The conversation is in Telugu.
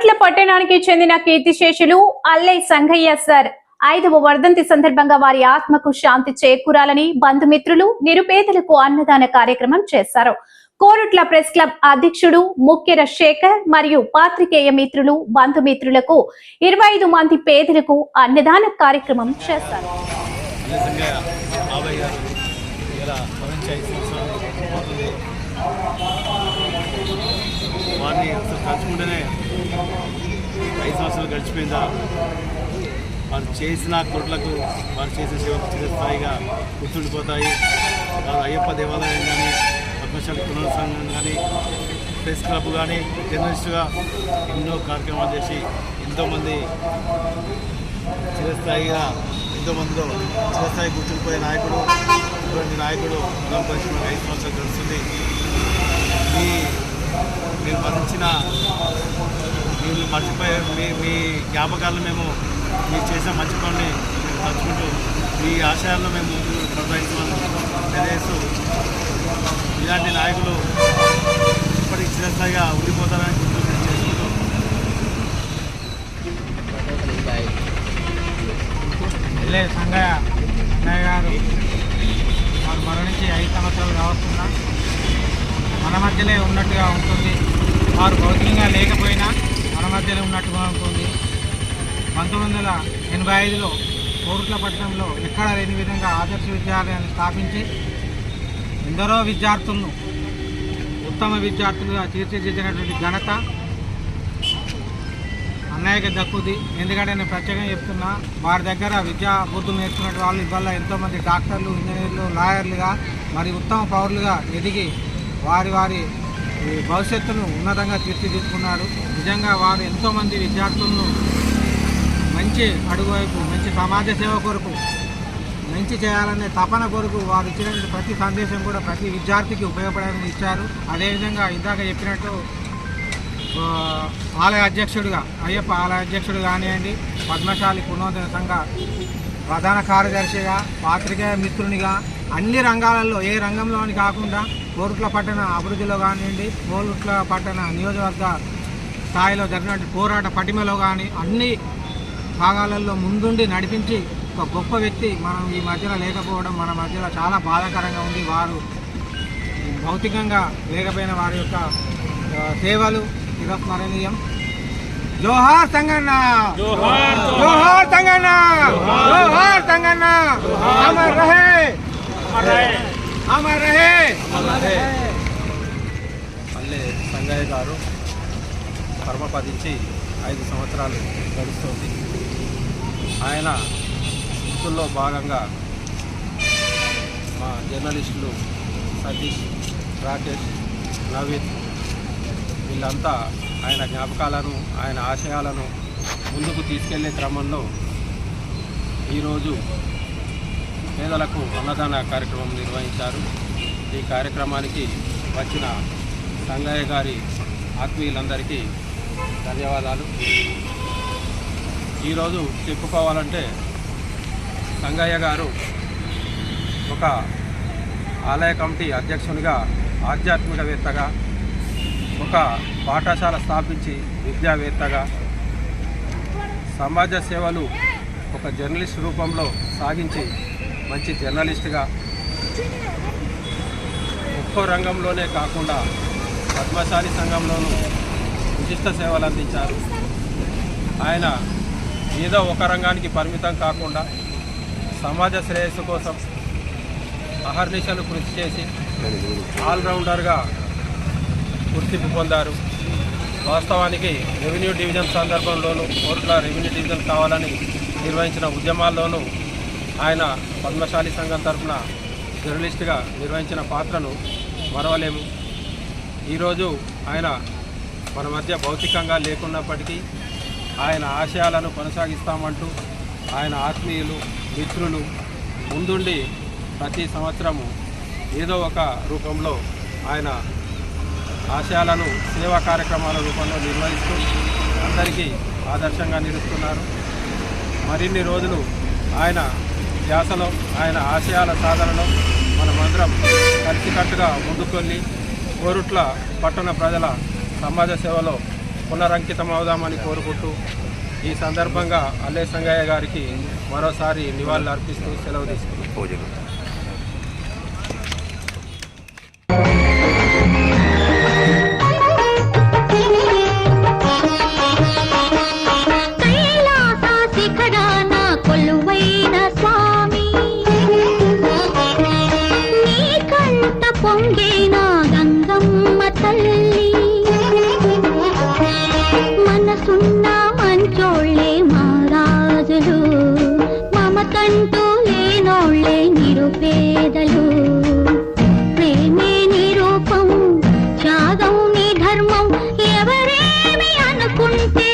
కోరుట్ల పట్టణానికి చెందిన కీర్తిశేషులు అల్లై సంగయ్య సార్. ఐదవ వర్ధంతి సందర్భంగా వారి ఆత్మకు శాంతి చేకూరాలని బంధుమిత్రులు నిరుపేదలకు అన్నదాన కార్యక్రమం చేశారు. కోరుట్ల ప్రెస్ క్లబ్ అధ్యక్షుడు ముఖ్యర శేఖర్ మరియు పాత్రికేయ మిత్రులు బంధుమిత్రులకు ఇరవై ఐదు మంది పేదలకు అన్నదాన కార్యక్రమం చేశారు. ఇలా భవించి ఐదు సంవత్సరాలు అవుతుంది వారిని అసలు తలుచుకుంటేనే ఐదు సంవత్సరాలు గడిచిపోయిందా? వారు చేసిన కొట్లకు వారు చేసిన సేవకు చిరస్థాయిగా గుర్తుండిపోతాయి. వారు అయ్యప్ప దేవాలయం కానీ పద్మశాలి పునరుత్సంగం కానీ ప్రెస్ క్లబ్ కానీ జర్నలిస్టుగా ఎన్నో కార్యక్రమాలు చేసి ఎంతోమంది చిరస్థాయిగా ఎంతోమందిలో చిరస్థాయి గుర్తుండిపోయే నాయకుడు ఇటువంటి నాయకుడు మనం పరిశ్రమ ఐదు సంవత్సరాలు గడుస్తుంది. ఈ మీరు మరణించిన మీరు మర్చిపోయే మీ మీ జ్ఞాపకాలను మేము మీరు చేసిన మంచి పనులు మేము తలుచుకుంటూ మీ ఆశయాలను మేము ముందుకు తెలియజేస్తూ ఇలాంటి నాయకులు ఇప్పటికి చిరస్థాయిగా ఉండిపోతారని చేసుకుంటూ వెళ్ళే సంగయ్య అన్నయ్య గారు వారు మరణించి ఐదు సంవత్సరాలు కావస్తున్నా. మన మధ్యలో ఉన్నట్టుగా ఉంటుంది. వారు భౌతికంగా లేకపోయినా మన మధ్యలో ఉన్నట్టుగా ఉంటుంది. పంతొమ్మిది వందల ఎనభై ఐదులో కోరుట్ల పట్టణంలో ఎక్కడ లేని విధంగా ఆదర్శ విద్యాలయాన్ని స్థాపించి ఎందరో విద్యార్థులను ఉత్తమ విద్యార్థులుగా తీర్చిదిద్దినటువంటి ఘనత అన్నయ్యకి దక్కుది ఎందుకంటే నేను ప్రత్యేకంగా చెప్తున్నా వారి దగ్గర విద్యా బుద్ధులు నేర్చుకున్న వాళ్ళు ఇవాళ ఎంతోమంది డాక్టర్లు ఇంజనీర్లు లాయర్లుగా మరి ఉత్తమ పౌరులుగా ఎదిగి వారి వారి భవిష్యత్తును ఉన్నతంగా తీర్చిదిద్దుకున్నారు. నిజంగా వారు ఎంతోమంది విద్యార్థులను మంచి అడుగువైపు మంచి సమాజ సేవ కొరకు మంచి చేయాలనే తపన కొరకు వారు ఇచ్చిన ప్రతి సందేశం కూడా ప్రతి విద్యార్థికి ఉపయోగపడాలని ఇచ్చారు. అదేవిధంగా ఇందాక చెప్పినట్టు ఆలయ అధ్యక్షుడిగా అయ్యప్ప ఆలయ అధ్యక్షుడు కానివ్వండి పద్మశాలి పునోదన సంఘ ప్రధాన కార్యదర్శిగా పాత్రికేయ మిత్రునిగా అన్ని రంగాలలో ఏ రంగంలోని కాకుండా కోరుట్ల పట్టణ అభివృద్ధిలో కానివ్వండి కోరుట్ల పట్టణ నియోజకవర్గ స్థాయిలో జరిగినటువంటి పోరాట పటిమలో కానీ అన్ని భాగాలలో ముందుండి నడిపించి ఒక గొప్ప వ్యక్తి మనం ఈ మధ్యలో లేకపోవడం మన మధ్యలో చాలా బాధాకరంగా ఉంది. వారు భౌతికంగా లేకపోయిన వారి యొక్క సేవలు చిరస్మరణీయం జోహార్ సంగన్న. జోహార్ సంగన్న. జోహార్ సంగన్న. అమర్ రహే. అమర్ రహే. మళ్ళీ సంగయ్య గారు పరమపదించి ఐదు సంవత్సరాలు గడుస్తుంది. ఆయన వృత్తుల్లో భాగంగా మా జర్నలిస్టులు సతీష్ రాకేష్ నవీన్ వీళ్ళంతా ఆయన జ్ఞాపకాలను ఆయన ఆశయాలను ముందుకు తీసుకెళ్ళే క్రమంలో ఈరోజు పేదలకు అన్నదాన కార్యక్రమం నిర్వహించారు. ఈ కార్యక్రమానికి వచ్చిన సంగయ్య గారి ఆత్మీయులందరికీ ధన్యవాదాలు. ఈరోజు చెప్పుకోవాలంటే సంగయ్య గారు ఒక ఆలయ కమిటీ అధ్యక్షునిగా ఆధ్యాత్మికవేత్తగా ఒక పాఠశాల స్థాపించి విద్యావేత్తగా సమాజ సేవలు ఒక జర్నలిస్ట్ రూపంలో సాగించి మంచి జర్నలిస్ట్గా ఒక్కో రంగంలోనే కాకుండా పద్మశాలి సంఘంలోనూ విశిష్ట సేవలు అందించారు. ఆయన ఏదో ఒక రంగానికి పరిమితం కాకుండా సమాజ శ్రేయస్సు కోసం అహర్నిశలు కృషి చేసి ఆల్రౌండర్గా గుర్తింపు పొందారు. వాస్తవానికి రెవెన్యూ డివిజన్ సందర్భంలోనూ కోర్టుల రెవెన్యూ డివిజన్ కావాలని నిర్వహించిన ఉద్యమాల్లోనూ ఆయన పద్మశాలి సంఘం తరఫున జర్నలిస్ట్గా నిర్వహించిన పాత్రను మరవలేము. ఈరోజు ఆయన మన మధ్య భౌతికంగా లేకున్నప్పటికీ ఆయన ఆశయాలను కొనసాగిస్తామంటూ ఆయన ఆత్మీయులు మిత్రులు ముందుండి ప్రతి సంవత్సరము ఏదో ఒక రూపంలో ఆయన ఆశయాలను సేవా కార్యక్రమాల రూపంలో నిర్వహిస్తూ అందరికీ ఆదర్శంగా నిలుస్తున్నారు. మరిన్ని రోజులు ఆయన ధ్యాసలో ఆయన ఆశయాల సాధనలో మనమందరం కలిసికట్టుగా ముందుకెళ్ళి కోరుట్ల పట్టణ ప్రజల సమాజ సేవలో పునరంకితం అవుదామని కోరుకుంటూ ఈ సందర్భంగా అల్లే సంగయ్య గారికి మరోసారి నివాళులు అర్పిస్తూ సెలవు తీసుకున్నాం Don't